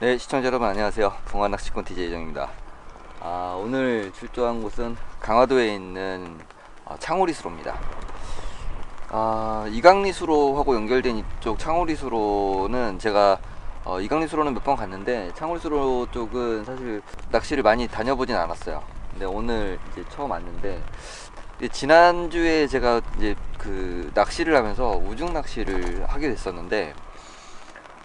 네, 시청자 여러분 안녕하세요. 붕어 낚시꾼 DJ 이정입니다. 아, 오늘 출조한 곳은 강화도에 있는 어, 창오리수로입니다. 아, 이강리수로하고 연결된 이쪽 창오리수로는 제가 어, 이강리수로는 몇 번 갔는데 창오리수로 쪽은 사실 낚시를 많이 다녀보진 않았어요. 근데 오늘 이제 처음 왔는데 지난주에 제가 이제 그 낚시를 하면서 우중 낚시를 하게 됐었는데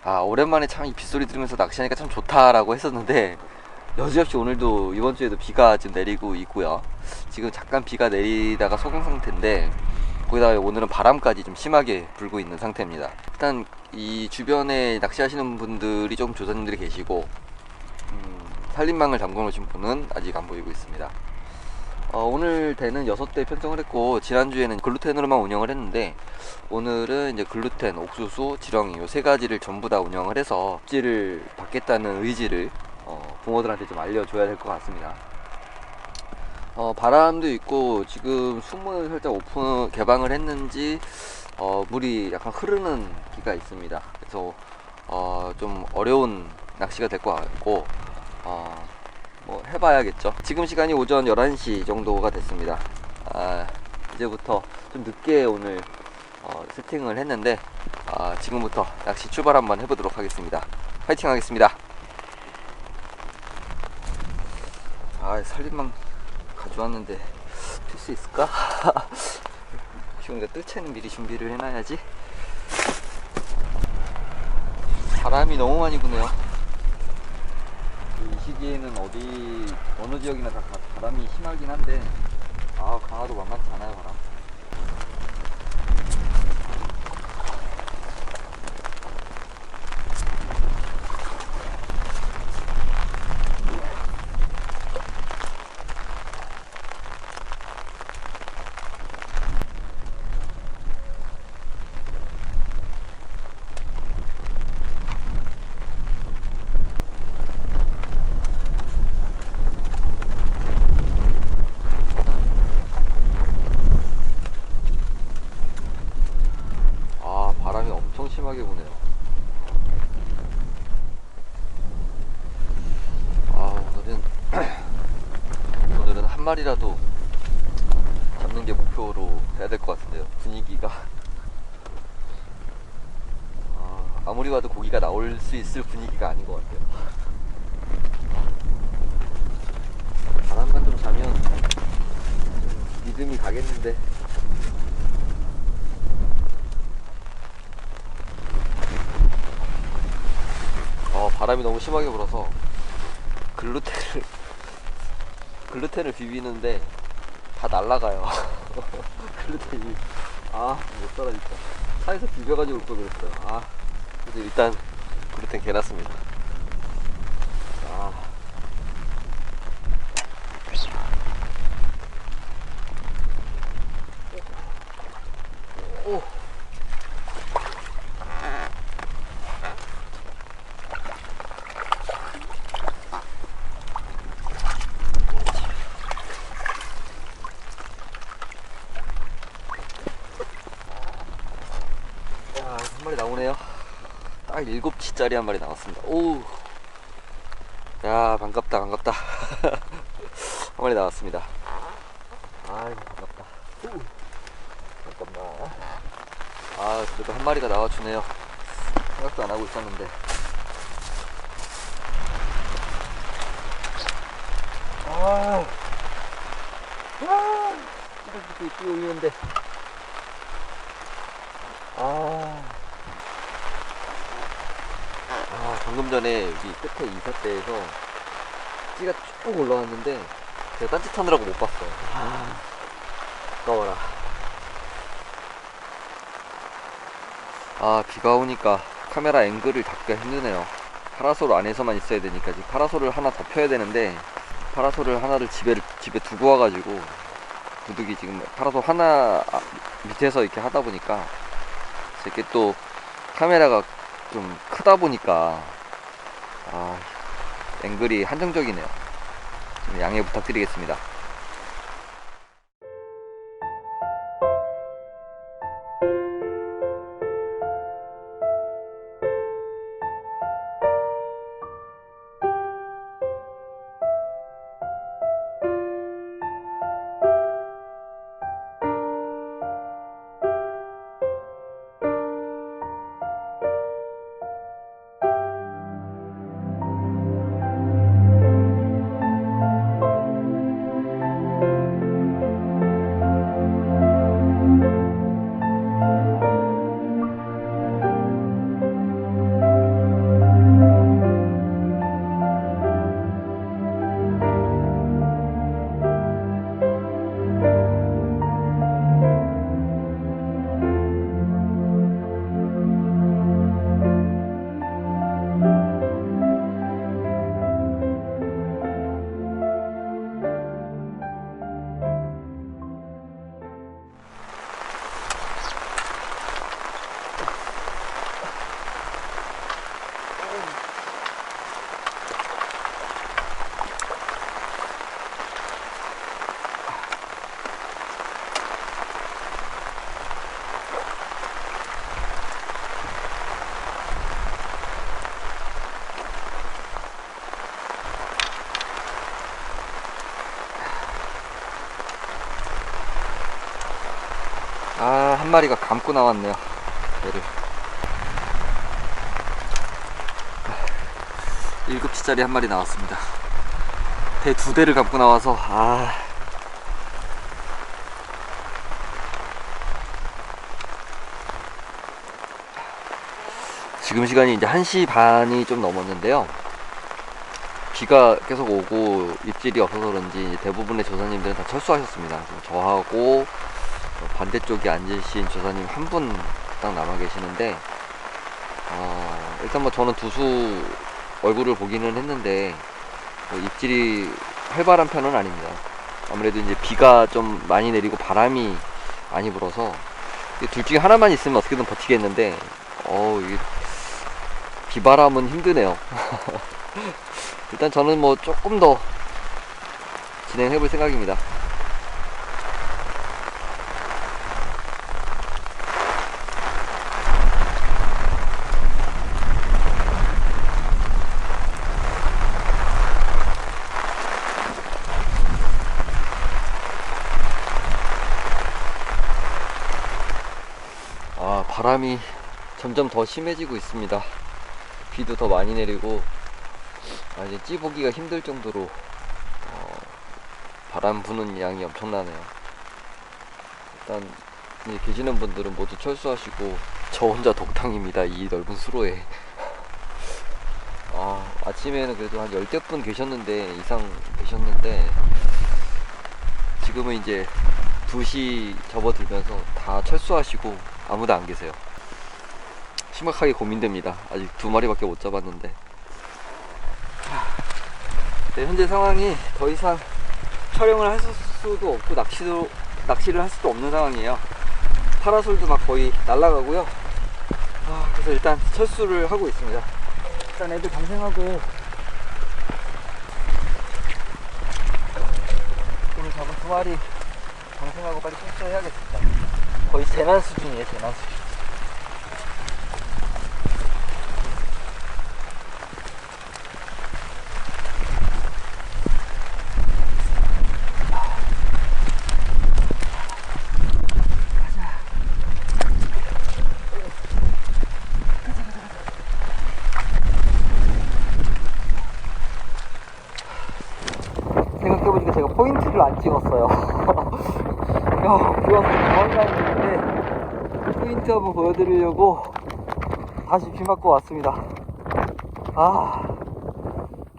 아 오랜만에 참 이 빗소리 들으면서 낚시하니까 참 좋다라고 했었는데 여지없이 오늘도 이번 주에도 비가 지금 내리고 있고요. 지금 잠깐 비가 내리다가 소강 상태인데 거기다가 오늘은 바람까지 좀 심하게 불고 있는 상태입니다. 일단 이 주변에 낚시하시는 분들이 좀 조사님들이 계시고 음, 살림망을 잠궈 놓으신 분은 아직 안 보이고 있습니다. 어, 오늘 대는 6대 편성을 했고 지난주에는 글루텐으로만 운영을 했는데 오늘은 이제 글루텐, 옥수수, 지렁이 요 세 가지를 전부 다 운영을 해서 입지를 받겠다는 의지를 어, 붕어들한테 좀 알려줘야 될 것 같습니다. 어, 바람도 있고 지금 숨을 살짝 오픈 개방을 했는지 어, 물이 약간 흐르는 기가 있습니다. 그래서 어, 좀 어려운 낚시가 될 것 같고 어, 뭐 해봐야겠죠. 지금 시간이 오전 11시 정도가 됐습니다. 아, 이제부터 좀 늦게 오늘 어, 세팅을 했는데 아, 지금부터 낚시 출발 한번 해보도록 하겠습니다. 파이팅 하겠습니다. 아, 살림망 가져왔는데 필수 있을까? 지금 뜰채는 미리 준비를 해놔야지. 바람이 너무 많이 부네요. 이 시기에는 어디 어느 지역이나 다 가- 바람이 심하긴 한데 아 강화도 만만치 않아요 바람. 아 바람이 엄청 심하게 부네요. 아 오늘은 오늘은 한 마리라도 잡는 게 목표로 해야 될 것 같은데요. 분위기가 아, 아무리 봐도 고기가 나올 수 있을 분위기가 아닌 것 같아요. 바람만 좀 자면 좀 믿음이 가겠는데. 어, 바람이 너무 심하게 불어서 글루텐을 글루텐을 비비는데 다 날라가요. 글루텐이 아못 살아 진짜. 차에서 비벼가지고 올 걸 그랬어요. 아 그래서 일단 글루텐 개놨습니다. 아. 오. 야, 한 마리 나오네요. 딱 일곱 치짜리 한 마리 나왔습니다. 오. 야, 반갑다, 반갑다. 한 마리 나왔습니다. 아이, 반갑다. 오. 잠깐만. 아, 그래도 한 마리가 나와주네요. 생각도 안 하고 있었는데. 아. 아. 이렇게 뛰어오는데. 아. 아, 방금 전에 여기 끝에 이삿대에서 찌가 쭉 올라왔는데 제가 딴짓하느라고 못 봤어요. 아, 아까워라. 아, 비가 오니까 카메라 앵글을 잡기가 힘드네요. 파라솔 안에서만 있어야 되니까 지금 파라솔을 하나 더 펴야 되는데 파라솔을 하나를 집에 집에 두고 와가지고 구둑이 지금 파라솔 하나 아, 밑에서 이렇게 하다 보니까 이렇게 또 카메라가 좀 크다 보니까 아 앵글이 한정적이네요. 좀 양해 부탁드리겠습니다. 한 마리가 감고 나왔네요. 얘를. 7치짜리 한 마리 나왔습니다. 대 두 대를 감고 나와서, 아. 지금 시간이 이제 1시 반이 좀 넘었는데요. 비가 계속 오고 입질이 없어서 그런지 대부분의 조사님들은 다 철수하셨습니다. 저하고 어, 반대쪽에 앉으신 조사님 한 분 딱 남아 계시는데 어, 일단 뭐 저는 두수 얼굴을 보기는 했는데 뭐 입질이 활발한 편은 아닙니다. 아무래도 이제 비가 좀 많이 내리고 바람이 많이 불어서 이둘 중에 하나만 있으면 어떻게든 버티겠는데 어우 이게 비바람은 힘드네요. 일단 저는 뭐 조금 더 진행해 볼 생각입니다. 아, 바람이 점점 더 심해지고 있습니다. 비도 더 많이 내리고 아, 이제 찌보기가 힘들 정도로 어, 바람 부는 양이 엄청나네요. 일단 계시는 분들은 모두 철수하시고 저 혼자 독탕입니다. 이 넓은 수로에. 아, 아침에는 그래도 한 열댓 분 계셨는데 이상 계셨는데 지금은 이제 2시 접어들면서 다 철수하시고 아무도 안 계세요. 심각하게 고민됩니다. 아직 두 마리밖에 못 잡았는데. 네, 현재 상황이 더 이상 촬영을 할 수도 없고 낚시도 낚시를 할 수도 없는 상황이에요. 파라솔도 막 거의 날아가고요. 아, 그래서 일단 철수를 하고 있습니다. 일단 애들 방생하고 오늘 잡은 두 마리 방생하고 빨리 철수해야겠습니다. 거의 재난 수준이에요, 재난 수준. 생각해보니까 제가 포인트를 안 찍었어요. 야, 비 와서 도망가는데 포인트 한번 보여드리려고 다시 비 맞고 왔습니다. 아,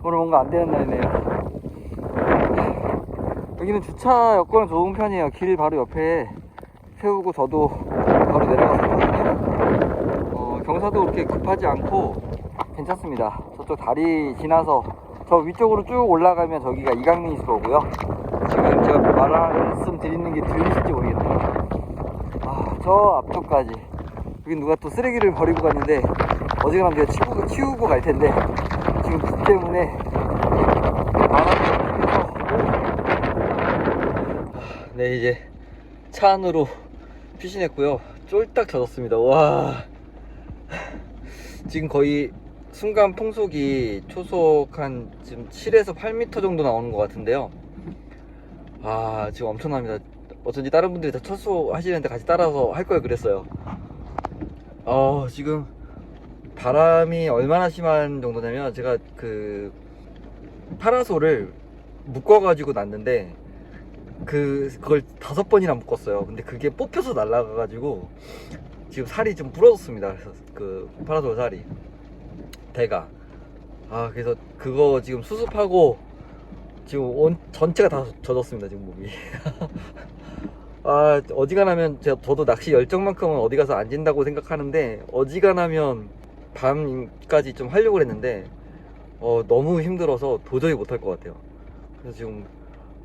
오늘 뭔가 안 되는 날이네요. 여기는 주차 여건은 좋은 편이에요. 길 바로 옆에 세우고 저도 바로 내려갔거든요. 어, 경사도 그렇게 급하지 않고 괜찮습니다. 저쪽 다리 지나서 저 위쪽으로 쭉 올라가면 저기가 이강민 수로고요. 지금 제가 말씀드리는 게 들리실지 모르겠네요. 아, 저 앞쪽까지. 여기 누가 또 쓰레기를 버리고 갔는데 어지간하면 제가 치우고, 치우고 갈 텐데 지금 비 때문에 바람이 네, 이제 차 안으로 피신했고요. 쫄딱 젖었습니다. 와. 지금 거의 순간 풍속이 초속 한 지금 7에서 8m 정도 나오는 것 같은데요. 아, 지금 엄청납니다. 어쩐지 다른 분들이 다 철수 하시는데 같이 따라서 할 걸 그랬어요. 어, 지금 바람이 얼마나 심한 정도냐면 제가 그 파라솔을 묶어가지고 놨는데 그 그걸 다섯 번이나 묶었어요. 근데 그게 뽑혀서 날아가가지고 지금 살이 좀 부러졌습니다. 그래서 그 파라솔 살이 대가 아 그래서 그거 지금 수습하고 지금 온 전체가 다 젖었습니다 지금 몸이 아 어지간하면 저도 낚시 열정만큼은 어디 가서 안 진다고 생각하는데 어지간하면 밤까지 좀 하려고 했는데 어 너무 힘들어서 도저히 못할 것 같아요. 그래서 지금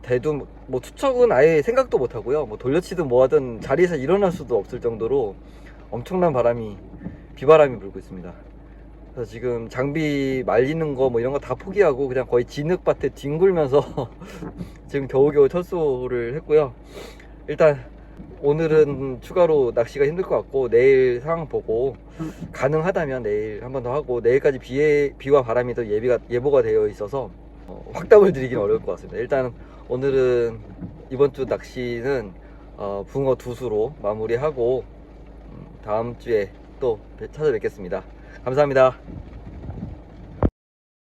대도 뭐 투척은 아예 생각도 못 하고요. 뭐 돌려치든 뭐하든 자리에서 일어날 수도 없을 정도로 엄청난 바람이 비바람이 불고 있습니다. 그래서 지금 장비 말리는 거 뭐 이런 거 다 포기하고 그냥 거의 진흙밭에 뒹굴면서 지금 겨우겨우 철수를 했고요. 일단 오늘은 추가로 낚시가 힘들 것 같고 내일 상황 보고 가능하다면 내일 한 번 더 하고 내일까지 비에, 비와 바람이 더 예비가 예보가 되어 있어서 어, 확답을 드리긴 어려울 것 같습니다. 일단 오늘은 이번 주 낚시는 어, 붕어 두 수로 마무리하고 음, 다음 주에 또 뵙- 찾아뵙겠습니다. 감사합니다.